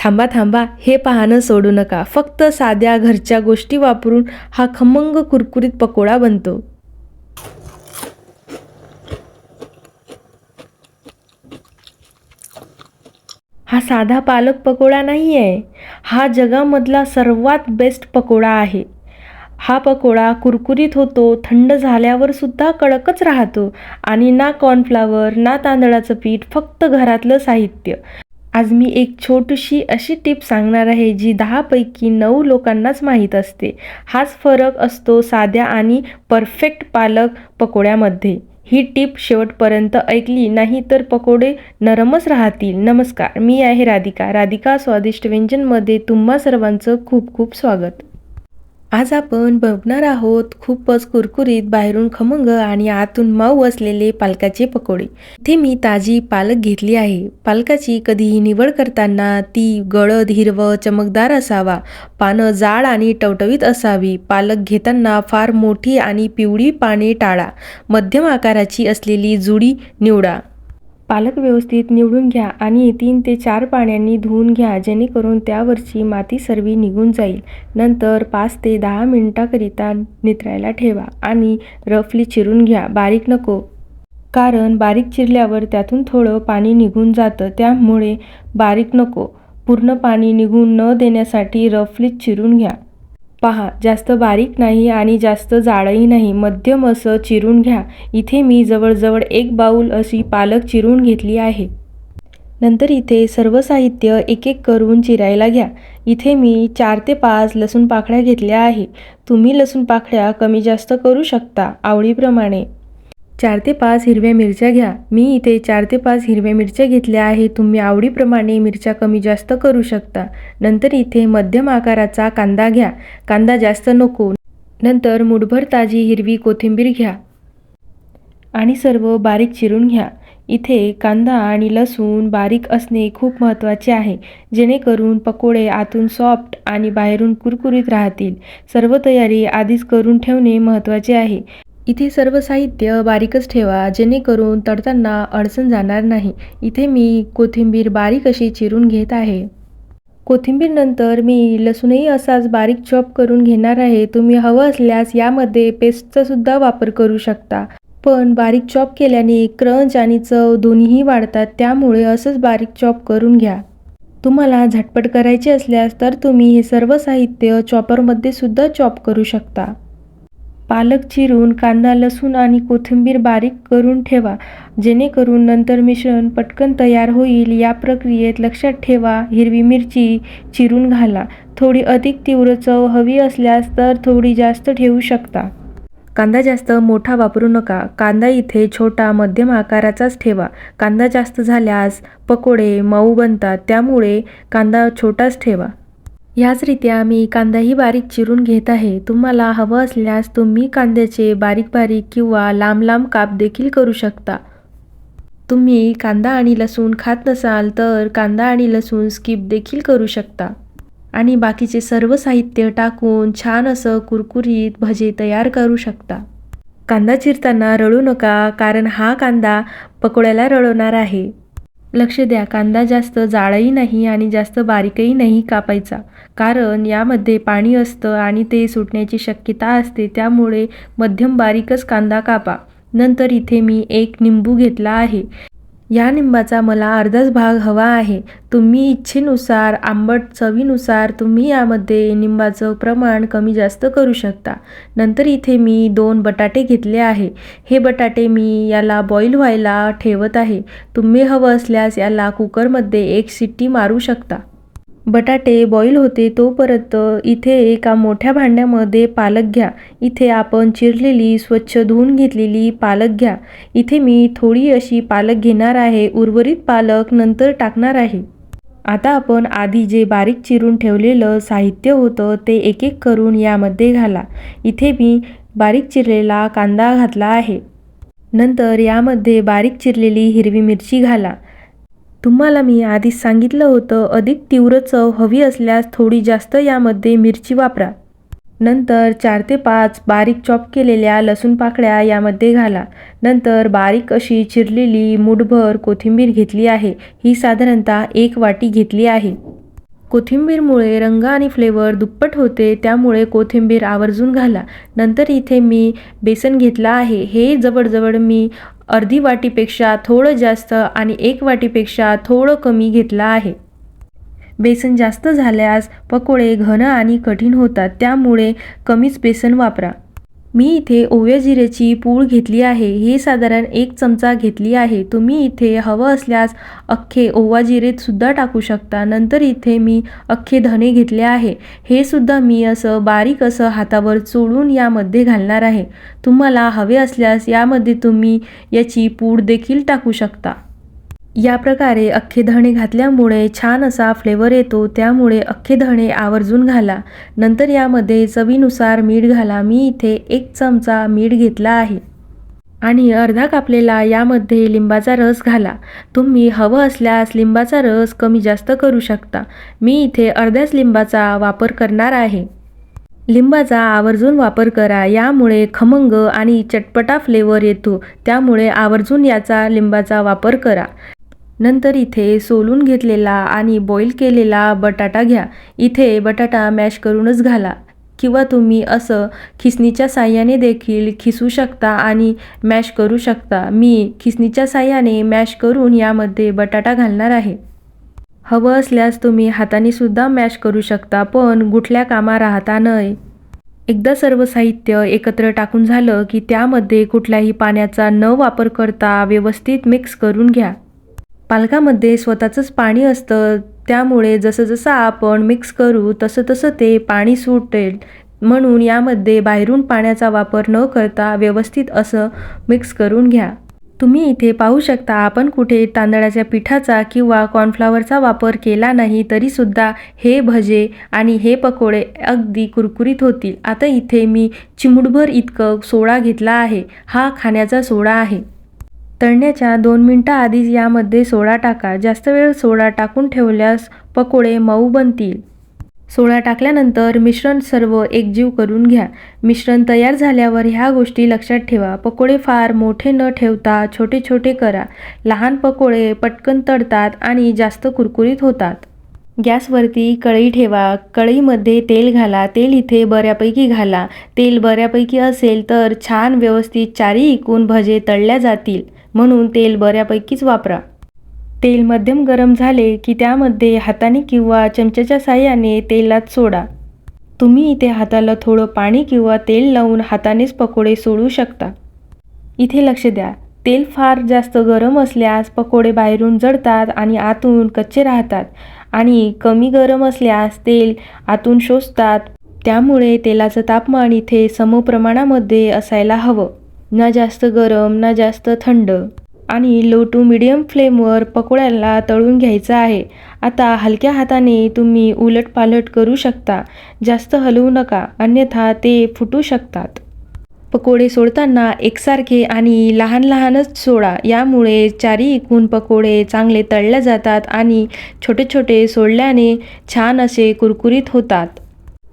थांबा थांबा हे पाहणं सोडू नका. फक्त साध्या घरच्या गोष्टी वापरून हा खमंग कुरकुरीत पकोडा बनतो. हा साधा पालक पकोडा नाही आहे हा जगामधला सर्वात बेस्ट पकोडा आहे. हा पकोडा कुरकुरीत होतो थंड झाल्यावर सुद्धा कडकच राहतो आणि ना कॉर्नफ्लावर ना तांदळाचं पीठ फक्त घरातलं साहित्य. आज मी एक छोटीशी अशी टिप सांगणार आहे जी दहापैकी नऊ लोकांनाच माहीत असते. हाच फरक असतो साध्या आणि परफेक्ट पालक पकोड्यामध्ये. ही टिप शेवटपर्यंत ऐकली नाही तर पकोडे नरमच राहतील. नमस्कार मी आहे राधिका. राधिका स्वादिष्ट व्यंजनमध्ये तुम्हा सर्वांचं खूप खूप स्वागत. आज आपण बघणार आहोत खूपच कुरकुरीत बाहेरून खमंग आणि आतून मऊ असलेले पालकाचे पकोडे. इथे मी ताजी पालक घेतली आहे. पालकाची कधीही निवड करताना ती गळद हिरवं चमकदार असावा. पानं जाड आणि टवटवीत असावी. पालक घेताना फार मोठी आणि पिवळी पाने टाळा. मध्यम आकाराची असलेली जुडी निवडा. पालक व्यवस्थित निवडून घ्या आणि तीन ते चार पाण्याने धुवून घ्या जेणेकरून त्यावरची माती सर्वी निघून जाईल. नंतर पाच ते दहा मिनटाकरिता नितरायला ठेवा आणि रफली चिरून घ्या. बारीक नको. कारण बारीक चिरल्यावर त्यातून थोडं पाणी निघून जातं त्यामुळे बारीक नको. पूर्ण पाणी निघून न देण्यासाठी रफलीत चिरून घ्या. पहा जास्त बारीक नाही आणि जास्त जाडही नाही. मध्यम असं चिरून घ्या. इथे मी जवळजवळ एक बाऊल अशी पालक चिरून घेतली आहे. नंतर इथे सर्व साहित्य एक एक करून चिरायला घ्या. इथे मी चार ते पाच लसूण पाकळ्या घेतल्या आहे. तुम्ही लसूण पाकळ्या कमी जास्त करू शकता आवडीप्रमाणे. चार ते पाच हिरव्या मिरच्या घ्या. मी इथे चार ते पाच हिरव्या मिरच्या घेतल्या आहे तुम्ही आवडीप्रमाणे मिरच्या कमी जास्त करू शकता. नंतर इथे मध्यम आकाराचा कांदा घ्या. कांदा जास्त नको. नंतर मुठभर ताजी हिरवी कोथिंबीर घ्या. आणि सर्व बारीक चिरून घ्या. इथे कांदा आणि लसूण बारीक असणे खूप महत्त्वाचे आहे. जेणेकरून पकोडे आतून सॉफ्ट आणि बाहेरून कुरकुरीत राहतील. सर्व तयारी आधीच करून ठेवणे महत्त्वाचे आहे. इथे सर्व साहित्य बारीकच ठेवा जेणेकरून तळताना अडचण जाणार नाही. इथे मी कोथिंबीर बारीक अशी चिरून घेत आहे. कोथिंबीरनंतर मी लसूणही असाच बारीक चॉप करून घेणार आहे. तुम्ही हवं असल्यास यामध्ये पेस्टचा सुद्धा वापर करू शकता. पण बारीक चॉप केल्याने क्रंच आणि चव दोन्हीही वाढतात त्यामुळे असंच बारीक चॉप करून घ्या. तुम्हाला झटपट करायचे असल्यास तर तुम्ही हे सर्व साहित्य चॉपरमध्ये सुद्धा चॉप करू शकता. पालक चिरून कांदा लसूण आणि कोथिंबीर बारीक करून ठेवा. जेणेकरून नंतर मिश्रण पटकन तयार होईल. या प्रक्रियेत लक्षात ठेवा हिरवी मिरची चिरून घाला. थोडी अधिक तीव्र चव हवी असल्यास तर थोडी जास्त ठेवू शकता. कांदा जास्त मोठा वापरू नका. कांदा इथे छोटा मध्यम आकाराचाच ठेवा. कांदा जास्त झाल्यास पकोडे मऊ बनतात. त्यामुळे कांदा छोटाच ठेवा. ह्याचरित्या मी कांदाही बारीक चिरून घेत आहे. तुम्हाला हवं असल्यास तुम्ही कांद्याचे बारीक बारीक किंवा लांब लांब काप देखील करू शकता. तुम्ही कांदा आणि लसूण खात नसाल तर कांदा आणि लसूण स्किप देखील करू शकता. आणि बाकीचे सर्व साहित्य टाकून छान असं कुरकुरीत भजे तयार करू शकता. कांदा चिरताना रळू नका कारण हा कांदा पकोड्याला रळवणार आहे. लक्ष द्या कांदा जास्त जाडही नाही आणि जास्त बारीकही नाही कापायचा. कारण यामध्ये पाणी असतं आणि ते सुटण्याची शक्यता असते त्यामुळे मध्यम बारीकच कांदा कापा. नंतर इथे मी एक निंबू घेतला आहे. या निंबाचा मला अर्धाच भाग हवा आहे. तुम्ही इच्छेनुसार आंबट चवीनुसार तुम्ही यामध्ये निंबाचं प्रमाण कमी जास्त करू शकता. नंतर इथे मी दोन बटाटे घेतले आहे. हे बटाटे मी याला बॉईल व्हायला ठेवत आहे. तुम्ही हवं असल्यास याला कुकरमध्ये एक शिट्टी मारू शकता. बटाटे बॉईल होते तोपर्यंत इथे एका मोठ्या भांड्यामध्ये पालक घ्या. इथे आपण चिरलेली स्वच्छ धुवून घेतलेली पालक घ्या. इथे मी थोडी अशी पालक घेणार आहे. उर्वरित पालक नंतर टाकणार आहे. आता आपण आधी जे बारीक चिरून ठेवलेलं साहित्य होतं ते एक एक करून यामध्ये घाला. इथे मी बारीक चिरलेला कांदा घातला आहे. नंतर यामध्ये बारीक चिरलेली हिरवी मिरची घाला. तुम्हाला मी आधीच सांगितलं होतं अधिक तीव्र चव हवी असल्यास थोडी जास्त यामध्ये मिरची वापरा. नंतर चार ते पाच बारीक चॉप केलेल्या लसूण पाकळ्या यामध्ये घाला. नंतर बारीक अशी चिरलेली मुठभर कोथिंबीर घेतली आहे. ही साधारणतः एक वाटी घेतली आहे. कोथिंबीरमुळे रंग आणि फ्लेवर दुप्पट होते त्यामुळे कोथिंबीर आवर्जून घाला. नंतर इथे मी बेसन घेतलं आहे. हे जवळजवळ मी अर्धी वाटीपेक्षा थोडं जास्त आणि एक वाटीपेक्षा थोडं कमी घेतलं आहे. बेसन जास्त झाल्यास पकोडे घन आणि कठीण होतात त्यामुळे कमीच बेसन वापरा. मी इथे ओव्या जिऱ्याची पूळ घेतली आहे. हे साधारण एक चमचा घेतली आहे. तुम्ही इथे हवं असल्यास अख्खे ओवा जिरेतसुद्धा टाकू शकता. नंतर इथे मी अख्खे धने घेतले आहे. हे सुद्धा मी असं बारीक असं हातावर चोळून यामध्ये घालणार आहे. तुम्हाला हवे असल्यास यामध्ये तुम्ही याची पूड देखील टाकू शकता. या प्रकारे अख्खे धणे घातल्यामुळे छान असा फ्लेवर येतो. त्यामुळे अख्खे धणे आवर्जून घाला. नंतर यामध्ये चवीनुसार मीठ घाला. मी इथे एक चमचा मीठ घेतला आहे. आणि अर्धा कापलेला यामध्ये लिंबाचा रस घाला. तुम्ही हवं असल्यास लिंबाचा रस कमी जास्त करू शकता. मी इथे अर्ध्याच लिंबाचा वापर करणार आहे. लिंबाचा आवर्जून वापर करा. यामुळे खमंग आणि चटपटा फ्लेवर येतो. त्यामुळे आवर्जून याचा लिंबाचा वापर करा. नंतर इथे सोलून घेतलेला आणि बॉईल केलेला बटाटा घ्या. इथे बटाटा मॅश करूनच घाला. किंवा तुम्ही असं खिसणीच्या साह्याने देखील खिसू शकता आणि मॅश करू शकता. मी खिसणीच्या साह्याने मॅश करून यामध्ये बटाटा घालणार आहे. हवं असल्यास तुम्ही हातानेसुद्धा मॅश करू शकता पण गुठल्या कामा राहता नये. एकदा सर्व साहित्य एकत्र टाकून झालं की त्यामध्ये कुठल्याही पाण्याचा न वापर करता व्यवस्थित मिक्स करून घ्या. पालकामध्ये स्वतःचंच पाणी असतं. त्यामुळे जसं जसं आपण मिक्स करू तसं तसं ते पाणी सुटेल. म्हणून यामध्ये बाहेरून पाण्याचा वापर न करता व्यवस्थित असं मिक्स करून घ्या. तुम्ही इथे पाहू शकता आपण कुठे तांदळाच्या पिठाचा किंवा कॉर्नफ्लावरचा वापर केला नाही तरीसुद्धा हे भजे आणि हे पकोडे अगदी कुरकुरीत होतील. आता इथे मी चिमुडभर इतकं सोडा घेतला आहे. हा खाण्याचा सोडा आहे. तळण्याच्या दोन मिनटं आधीच यामध्ये सोडा टाका. जास्त वेळ सोडा टाकून ठेवल्यास पकोडे मऊ बनतील. सोडा टाकल्यानंतर मिश्रण सर्व एकजीव करून घ्या. मिश्रण तयार झाल्यावर ह्या गोष्टी लक्षात ठेवा. पकोडे फार मोठे न ठेवता छोटे छोटे करा. लहान पकोडे पटकन तळतात आणि जास्त कुरकुरीत होतात. गॅसवरती कढई ठेवा. कढईमध्ये तेल घाला. तेल इथे बऱ्यापैकी घाला. तेल बऱ्यापैकी असेल तर छान व्यवस्थित चारी इकून भजे तळल्या जातील. म्हणून तेल बऱ्यापैकीच वापरा. तेल मध्यम गरम झाले की त्यामध्ये हाताने किंवा चमच्याच्या साह्याने तेलात सोडा. तुम्ही इथे हाताला थोडं पाणी किंवा तेल लावून हातानेच पकोडे सोडू शकता. इथे लक्ष द्या तेल फार जास्त गरम असल्यास पकोडे बाहेरून जळतात आणि आतून कच्चे राहतात आणि कमी गरम असल्यास तेल आतून शोषतात. त्यामुळे तेलाचं तापमान इथे समप्रमाणामध्ये असायला हवं. ना जास्त गरम ना जास्त थंड. आणि लो टू मिडियम फ्लेमवर पकोड्याला तळून घ्यायचं आहे. आता हलक्या हाताने तुम्ही उलटपालट करू शकता. जास्त हलवू नका अन्यथा ते फुटू शकतात. पकोडे सोडताना एकसारखे आणि लहान लहानच सोडा. यामुळे चारी इकून पकोडे चांगले तळले जातात आणि छोटे छोटे सोडल्याने छान असे कुरकुरीत होतात.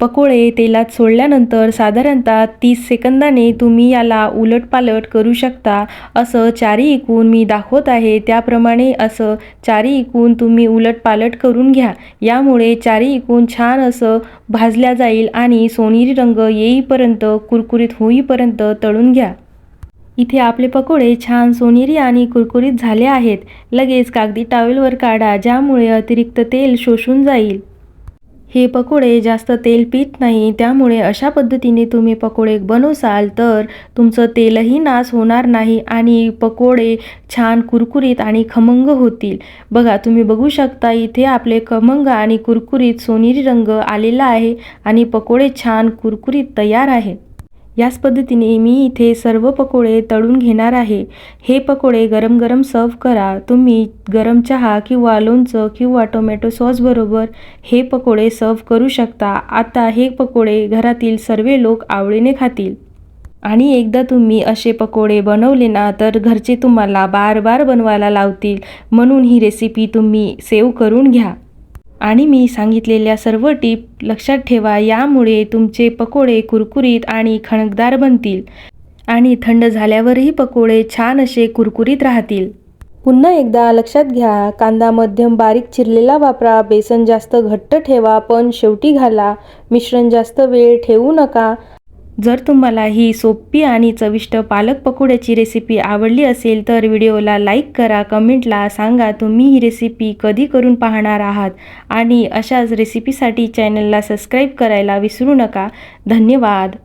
पकोडे तेलात सोडल्यानंतर साधारणतः तीस सेकंदाने तुम्ही याला उलटपालट करू शकता. असं चारी इकून मी दाखवत आहे. त्याप्रमाणे असं चारी इकून तुम्ही उलटपालट करून घ्या. यामुळे चारी इकून छान असं भाजल्या जाईल आणि सोनेरी रंग येईपर्यंत कुरकुरीत होईपर्यंत तळून घ्या. इथे आपले पकोडे छान सोनेरी आणि कुरकुरीत झाले आहेत. लगेच कागदी टावेलवर काढा ज्यामुळे अतिरिक्त तेल शोषून जाईल. हे पकोडे जास्त तेल पित नाही त्यामुळे अशा पद्धतीने तुम्ही पकोडे बनवसाल तर तुमचं तेलही नाश होणार नाही आणि पकोडे छान कुरकुरीत आणि खमंग होतील. बघा तुम्ही बघू शकता इथे आपले खमंग आणि कुरकुरीत सोनेरी रंग आलेला आहे आणि पकोडे छान कुरकुरीत तयार आहे. याच पद्धतीने मी इथे सर्व पकोडे तळून घेणार आहे. हे पकोडे गरम गरम सर्व करा. तुम्ही गरम चहा किंवा लोणचं किंवा टोमॅटो सॉसबरोबर हे पकोडे सर्व करू शकता. आता हे पकोडे घरातील सर्व लोक आवडीने खातील. आणि एकदा तुम्ही असे पकोडे बनवले ना तर घरचे तुम्हाला बार बार बनवायला लावतील. म्हणून ही रेसिपी तुम्ही सेव्ह करून घ्या. आणि मी सांगितलेल्या सर्व टीप लक्षात ठेवा यामुळे तुमचे पकोडे कुरकुरीत आणि खणकदार बनतील आणि थंड झाल्यावरही पकोडे छान असे कुरकुरीत राहतील. पुन्हा एकदा लक्षात घ्या कांदा मध्यम बारीक चिरलेला वापरा बेसन जास्त घट्ट ठेवा पण शेवटी घाला. मिश्रण जास्त वेळ ठेवू नका. जर तुम्हाला ही सोपी आणि चविष्ट पालक पकोड्याची रेसिपी आवडली असेल तर व्हिडिओला लाईक करा कमेंटला सांगा तुम्ही ही रेसिपी कधी करून पाहणार आहात? आणि अशाच रेसिपीसाठी चॅनलला सबस्क्राईब करायला विसरू नका. धन्यवाद.